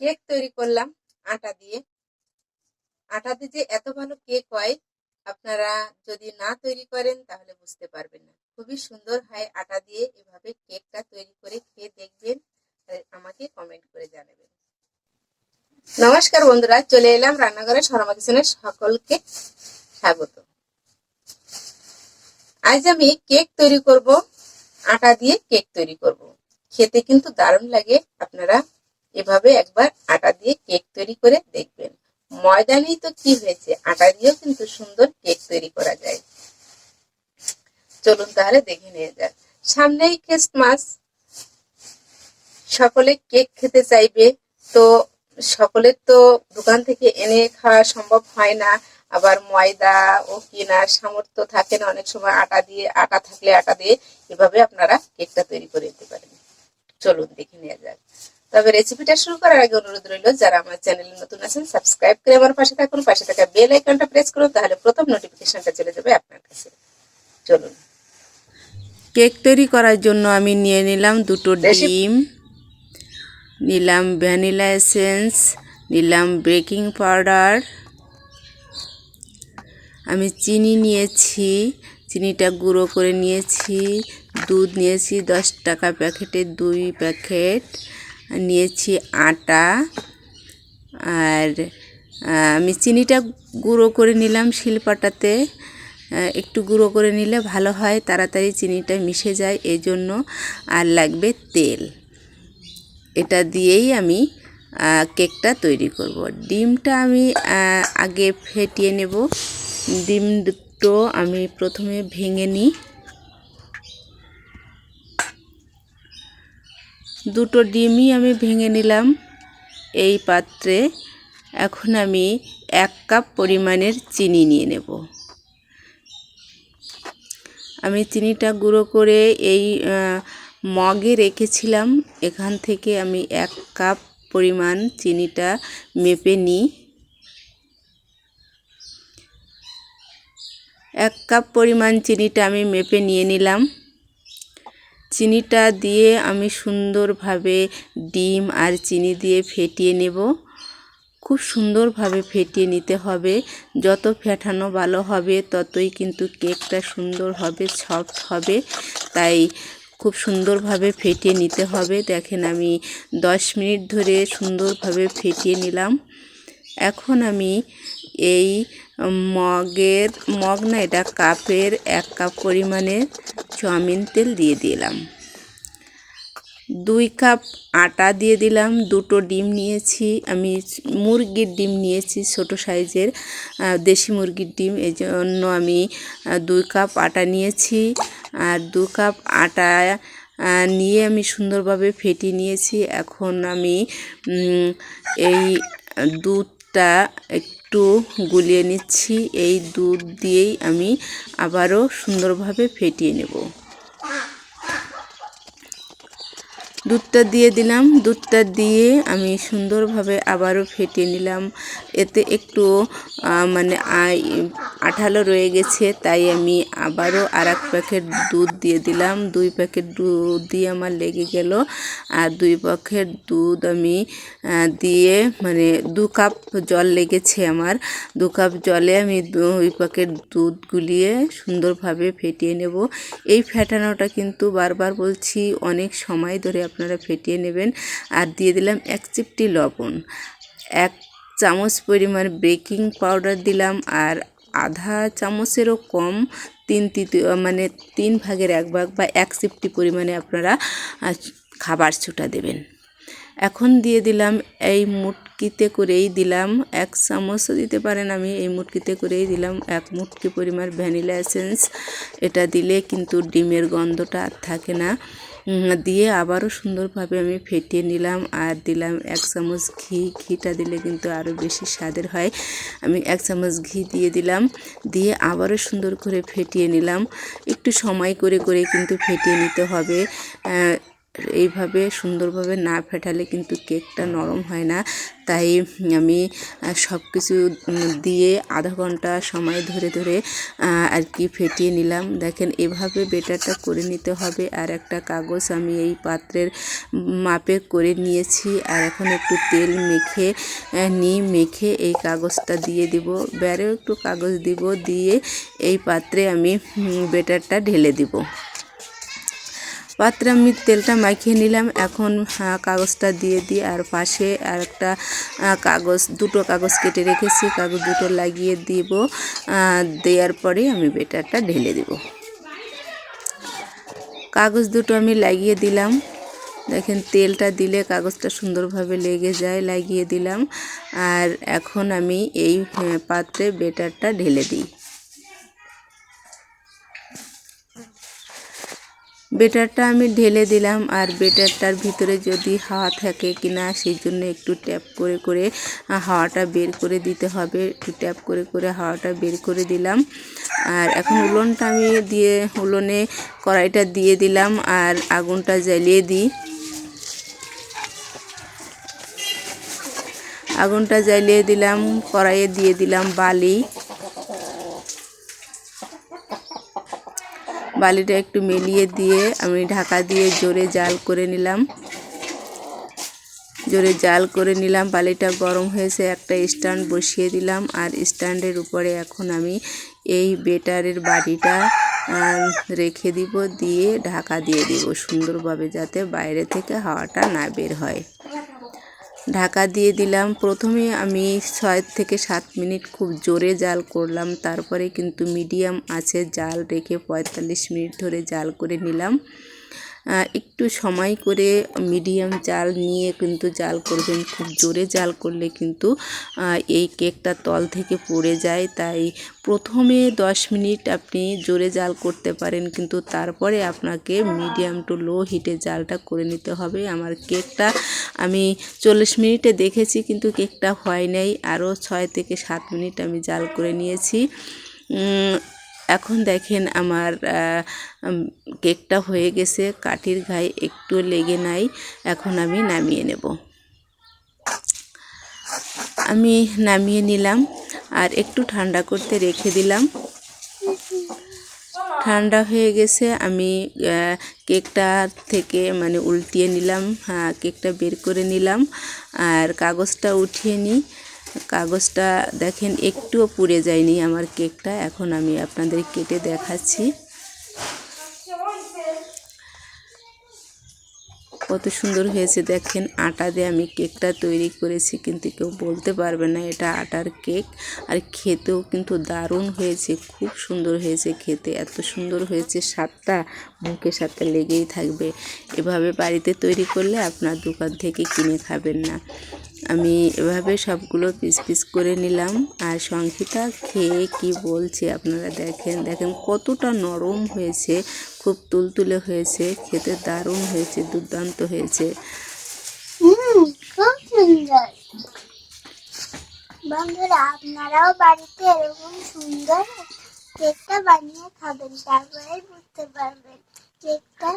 Cake তৈরি করলাম আটা দিয়ে। আটা দিয়ে যে এত ভালো কেক হয়, আপনারা যদি না তৈরি করেন তাহলে বুঝতে পারবেন না। খুবই সুন্দর হয় আটা দিয়ে এভাবে কেকটা তৈরি করে খেয়ে দেখবেন আমাকে কমেন্ট করে জানাবেন। নমস্কার বন্ধুরা, চলে এলাম রান্নাঘরে শর্মা কিচেনের সকলকে স্বাগত। আজ আমি কেক তৈরি করব, আটা দিয়ে কেক তৈরি করব। খেতে কিন্তু দারুণ লাগে, আপনারা এভাবে একবার আটা দিয়ে কেক তৈরি করে দেখবেন। ময়দা নেই তো কি হয়েছে? আটা দিয়েও কিন্তু সুন্দর কেক তৈরি করা যায়। চলুন তাহলে দেখে নিয়ে যাক। সামনেই খ্রিস্টমাস সকলে কেক খেতে চাইবে। তো সকলের তো দোকান থেকে এনে খাওয়া সম্ভব হয় না। আবার ময়দা ও কেনার সামর্থ্য থাকে না। অনেক সময় আটা দিয়ে, আটা থাকলে আটা দিয়ে এভাবে আপনারা কেকটা তৈরি করে নিতে পারেন। চলুন দেখে নেওয়া যাক। তবে রেসিপিটা শুরু করার আগে অনুরোধ রইল যারা আমার চ্যানেলে নতুন আছেন সাবস্ক্রাইব করে আমার পাশে থাকুন পাশে থাকা বেল আইকনটা প্রেস করুন তাহলে প্রথম নোটিফিকেশনটা চলে যাবে আপনার কাছে। চলুন। কেক তৈরি করার জন্য আমি নিয়ে নিলাম দুটো ডিম নিলাম ভ্যানিলা এসেন্স নিলাম বেকিং পাউডার আমি চিনি নিয়েছি চিনিটা গুঁড়ো করে নিয়েছি দুধ নিয়েছি দশ টাকা প্যাকেটের দুই প্যাকেট নিয়েছি আটা আর আমি চিনিটা গুঁড়ো করে নিলাম শিলপাটাতে। একটু গুঁড়ো করে নিলে ভালো হয়, তাড়াতাড়ি চিনিটা মিশে যায় এই জন্য আর লাগবে তেল। এটা দিয়েই আমি কেকটা তৈরি করব। ডিমটা আমি আগে ফেটিয়ে নেব। ডিম দুটো আমি প্রথমে ভেঙে নিই। দুটো ডিমই আমি ভেঙে নিলাম এই পাত্রে। এখন আমি এক কাপ পরিমাণের চিনি নিয়ে নেব। আমি চিনিটা গুঁড়ো করে এই মগে রেখেছিলাম। এখান থেকে আমি এক কাপ পরিমাণ চিনিটা মেপে নিই। এক কাপ পরিমাণ চিনিটা আমি মেপে নিয়ে নিলাম। চিনিটা দিয়ে আমি সুন্দরভাবে ডিম আর চিনি দিয়ে ফেটিয়ে নেব। খুব সুন্দরভাবে ফেটিয়ে নিতে হবে। যত ফেটানো ভালো হবে, ততই কিন্তু কেকটা সুন্দর হবে, সফট হবে। তাই খুব সুন্দরভাবে ফেটিয়ে নিতে হবে। দেখেন আমি দশ মিনিট ধরে সুন্দরভাবে ফেটিয়ে নিলাম। এখন আমি এই মগের, মগ না, এটা কাপের এক কাপ পরিমাণের চাউমিন তেল দিয়ে দিলাম। দুই কাপ আটা দিয়ে দিলাম, দুটো ডিম নিয়েছি, আমি মুরগির ডিম নিয়েছি ছোট সাইজের দেশি মুরগির ডিম, এই জন্য আমি দুই কাপ আটা নিয়েছি আর দু কাপ আটা নিয়ে আমি সুন্দরভাবে ফেটিয়ে নিয়েছি। এখন আমি এই দুধটা একটু গুলিয়ে নিচ্ছি। এই দুধ দিয়েই আমি আবারও সুন্দরভাবে ফেটিয়ে নেব। দুধটা দিয়ে দিলাম। দুধটা দিয়ে আমি সুন্দরভাবে আবারও ফেটিয়ে নিলাম। এতে একটু মানে আঠালো রয়ে গেছে, তাই আমি আবারও আর এক প্যাকেট দুধ দিয়ে দিলাম। দুই প্যাকেট দুধ দিয়ে আমার লেগে গেল। আর দুই প্যাকেট দুধ আমি দিয়ে মানে দু কাপ জল লেগেছে আমার। দু কাপ জলে আমি দুই প্যাকেট দুধ গুলিয়ে সুন্দরভাবে ফেটিয়ে নেব। এই ফেটানোটা কিন্তু বারবার বলছি, অনেক সময় ধরে আপনারা ফেটিয়ে নেবেন। আর দিয়ে দিলাম এক চিপটি লবণ, এক চামচ পরিমাণ বেকিং পাউডার দিলাম, আর আধা চামচেরও কম তিন তৃতীয় মানে তিন ভাগের এক ভাগ বা এক চিপটি পরিমাণে আপনারা খাবার ছুটা দেবেন। এখন দিয়ে দিলাম এই মুটকিতে করেই দিলাম এক চামচও দিতে পারেন আমি, এই মুটকিতে করেই দিলাম এক মুটকি পরিমাণ ভ্যানিলা এসেন্স। এটা দিলে কিন্তু ডিমের গন্ধটা আর থাকে না। দিয়ে আবারও সুন্দরভাবে আমি ফেটিয়ে নিলাম আর দিলাম এক চামচ ঘি। ঘিটা দিলে কিন্তু আরও বেশি স্বাদের হয়। আমি এক চামচ ঘি দিয়ে দিলাম, দিয়ে আবারও সুন্দর করে ফেটিয়ে নিলাম। একটু সময় করে করে কিন্তু ফেটিয়ে নিতে হবে। এইভাবে সুন্দরভাবে না ফেটালে কিন্তু কেকটা নরম হয় না। তাই আমি সব কিছু দিয়ে আধা ঘণ্টা সময় ধরে ধরে আর কি ফেটিয়ে নিলাম। দেখেন, এভাবে বেটারটা করে নিতে হবে। আর একটা কাগজ আমি এই পাত্রের মাপে করে নিয়েছি। আর এখন একটু তেল মেখে নিই মেখে এই কাগজটা দিয়ে দিব। বেড়েও একটু কাগজ দিব। দিয়ে এই পাত্রে আমি বেটারটা ঢেলে দিব। পাত্রে আমি তেলটা মাখিয়ে নিলাম। এখন কাগজটা দিয়ে দিই আর পাশে আর একটা কাগজ, দুটো কাগজ কেটে রেখেছি। কাগজ দুটো লাগিয়ে দিব দেওয়ার পরে আমি বেটারটা ঢেলে দিব। কাগজ দুটো আমি লাগিয়ে দিলাম। দেখেন, তেলটা দিলে কাগজটা সুন্দরভাবে লেগে যায়, লাগিয়ে দিলাম। আর এখন আমি এই পাত্রে বেটারটা ঢেলে দিই। বেটারটা আমি ঢেলে দিলাম আর বেটারটার ভিতরে যদি হাওয়া থাকে কিনা সেই জন্য একটু ট্যাপ করে করে হাওয়াটা বের করে দিতে হবে। একটু ট্যাপ করে করে হাওয়াটা বের করে দিলাম। আর এখন উলনটা আমি দিয়ে, উলনে কড়াইটা দিয়ে দিলাম আর আগুনটা জ্বালিয়ে দিই। আগুনটা জ্বালিয়ে দিলাম, কড়াইয়ে দিয়ে দিলাম বালি। বালিটা একটু মেলিয়ে দিয়ে আমি ঢাকা দিয়ে জোরে জাল করে নিলাম। জোরে জাল করে নিলাম, বালিটা গরম হয়েছে, একটা স্ট্যান্ড বসিয়ে দিলাম আর স্ট্যান্ডের উপরে এখন আমি এই বেটারের বাড়িটা রেখে দিব, দিয়ে ঢাকা দিয়ে দিব সুন্দরভাবে যাতে বাইরে থেকে হাওয়াটা না বের হয়। ঢাকা দিয়ে দিলাম। প্রথমে আমি ছয় থেকে সাত মিনিট খুব জোরে জাল করলাম। তারপরে কিন্তু মিডিয়াম আছে জাল রেখে পঁয়তাল্লিশ মিনিট ধরে জাল করে নিলাম। একটু সময় করে মিডিয়াম জাল নিয়ে কিন্তু জাল করবেন। খুব জোরে জাল করলে কিন্তু এই কেকটা তল থেকে পড়ে যায়। তাই প্রথমে দশ মিনিট আপনি জোরে জাল করতে পারেন, কিন্তু তারপরে আপনাকে মিডিয়াম টু লো হিটে জালটা করে নিতে হবে। আমার কেকটা আমি চল্লিশ মিনিটে দেখেছি, কিন্তু কেকটা হয় নাই। আরও ছয় থেকে সাত মিনিট আমি জাল করে নিয়েছি। এখন দেখেন আমার কেকটা হয়ে গেছে, কাঠির গায়ে একটু লেগে নাই, এখন আমি নামিয়ে নেব। আমি নামিয়ে নিলাম আর একটু ঠান্ডা করতে রেখে দিলাম। ঠান্ডা হয়ে গেছে, আমি কেকটা থেকে মানে উল্টিয়ে নিলাম হ্যাঁ কেকটা বের করে নিলাম, আর কাগজটা উঠিয়ে নিই। কাগজটা দেখেন, একটুও পুড়ে যায়নি আমার কেকটা। এখন আমি আপনাদের কেটে দেখাচ্ছি। কত সুন্দর হয়েছে, দেখেন, আটা দিয়ে আমি কেকটা তৈরি করেছি, কিন্তু কেউ বলতে পারবে না এটা আটার কেক। আর খেতেও কিন্তু দারুণ হয়েছে, খুব সুন্দর হয়েছে খেতে, এত সুন্দর হয়েছে, স্বাদটা মুখের সাথে লেগেই থাকবে। এভাবে বাড়িতে তৈরি করলে আপনার দোকান থেকে কিনে খাবেন না। আমি এভাবে সবগুলো পিস পিস করে নিলাম। আর সংহিতা খেয়ে কি বলছে আপনারা দেখেন। দেখেন কতটা নরম হয়েছে, খুব তুলতুলে হয়েছে, খেতে দারুণ হয়েছে, দুর্দান্ত হয়েছে। বন্ধুরা, আপনারাও বাড়িতে এরকম সুন্দর কেকটা বানিয়ে খাবেন তারপরে বুঝতে পারবেন কেকটা